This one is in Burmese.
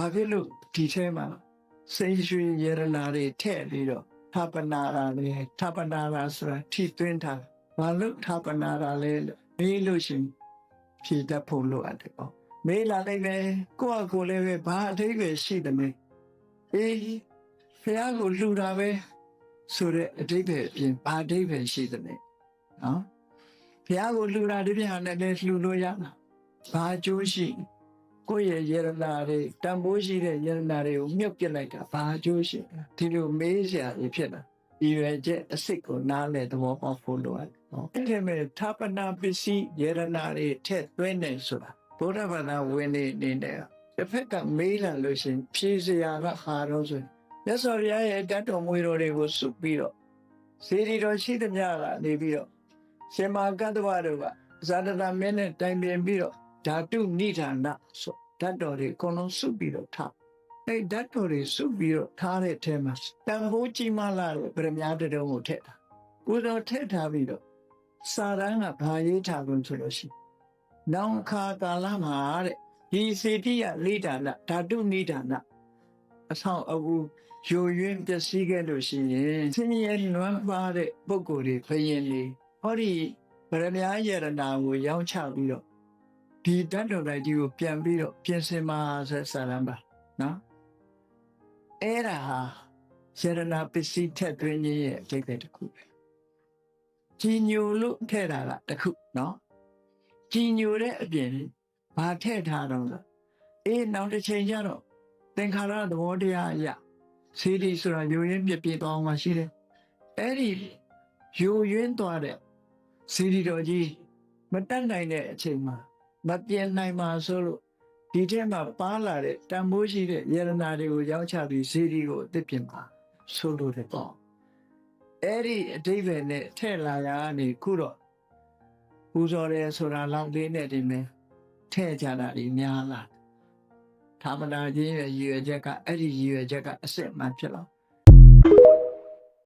ဘာဖြစ်လို့ဒီထဲမှာစိတ်ရွှေရတနာတွေထည့်ပြီးတော့ထပနာရာလေထပနာရာဆိုတာထိသွင်းထားဘာလို့ထပနာရာလဲလို့မေးလို့ရှရင်ဖြေတတ်ဖို့လိုအပ်တယ်ပေါ့မေးလာလိုက်မယ်ကိုယ့်အကိုလည်းပဲဘာအထိပ္ပယ်ရှိတယ်မလဲအေးဖះကိုလှူတာပဲဆိုတဲ့အထိပ္ပယ်အပြင်ဘာအထိပ္ပယ်ရှိတယ်လဲနော်ဖះကိုလှူတာဒီပြန်နဲ့လည်းလှူလို့ရမှာဘာအကျိုးရှိလဲ ကိုယ့်ရဲ့ယရနာတွေတန်ဖိုးရှိတဲ့ယရနာတွေကိုမြုပ်ပစ်လိုက်တာဘာအကျိုးရှိလဲဒီလိုမေးစရာကြီးဖြစ်တာဒီရွယ်ချက်အစ်စ်ကိုနားလဲသဘောပေါက်ဖို့လိုအပ်တယ်နော်အဲ့ဒီမဲ့ထာပနာပစ္စည်းယရနာတွေထက်သွင်းနေဆိုတာဘုရားဘာသာဝင်နေနေတယ်တစ်ဖက်ကမေးလာလို့ရှရင်ဖြေစရာကဟာတော့ဆိုရင်မြတ်စွာဘုရားရဲ့တတ်တော်မွေတော်တွေကိုစုပြီးတော့စေတီတော်ရှိသမျှကနေပြီးတော့ရှင်မာကတ္တဝတို့ကဇာတနာမင်းနဲ့တိုင်ပင်ပြီးတော့ ဓာတုနိဒာနဆိုဓာတ်တော်တွေအကုန်လုံးစုပြီးတော့ထားအဲ့ဓာတ်တော်တွေစုပြီးတော့ထားတဲ့အထဲမှာတန်ဖိုးကြီးမားလာတဲ့ဗရမ ्या တတုံးကိုထည့်တာကိုယ်တော်ထည့်ထားပြီးတော့စာရန်ကဘာရေးထားလို့ဆိုလို့ရှိရင်နောင်ခါကာလမှာတဲ့ဒီစေတိယလိဒါနဓာတုနိဒာနအဆောင်အဘူးယိုယွင်းပျက်စီးခဲ့လို့ရှိရင်ဆင်းရဲနွမ်းပါတဲ့ပုံကိုယ်တွေဖယင်လေဟောဒီဗရမ ्या ယရနာကိုရောင်းချပြီးတော့ ဒီတတ်တော်တိုင်းဒီကိုပြန်ပြီးတော့ပြင်ဆင်ပါဆက်ဆရမ်းပါနော်အဲ့ဒါဟာယရနာပစ္စည်းထက်သွင်းခြင်းရဲ့အကျိတ်တဲ့တစ်ခုပဲကြီးညိုလို့ထည့်တာကတစ်ခုနော်ကြီးညိုတဲ့အပြင်ဘာထည့်ထားတော့လဲအေးနောက်တစ်ချိန်ကျတော့သင်္ခါရသဘောတရားအရစေတီဆိုတာယိုရင်းပြပြသွားအောင်မှရှိတယ်အဲ့ဒီယိုရင်းသွားတဲ့စေတီတော်ကြီးမတက်နိုင်တဲ့အချိန်မှာ မပြင်းနိုင်ပါဆိုလို့ဒီထဲမှာပါလာတဲ့တန်ဖိုးရှိတဲ့ယရနာတွေကိုရောက်ချပြီးစေတီကိုအသစ်ပြင်ပါဆိုလို့တဲ့ပေါ့အဲ့ဒီအတိဘယ်နဲ့ထဲ့လာရကနေခုတော့ပူဇော်တယ်ဆိုတာလောက်လေးနဲ့ဒီမဲ့ထဲ့ကြတာဒီများလာသာမဏေကြီးရဲ့ရည်ရွယ်ချက်ကအဲ့ဒီရည်ရွယ်ချက်ကအစစ်အမှန်ဖြစ်လာ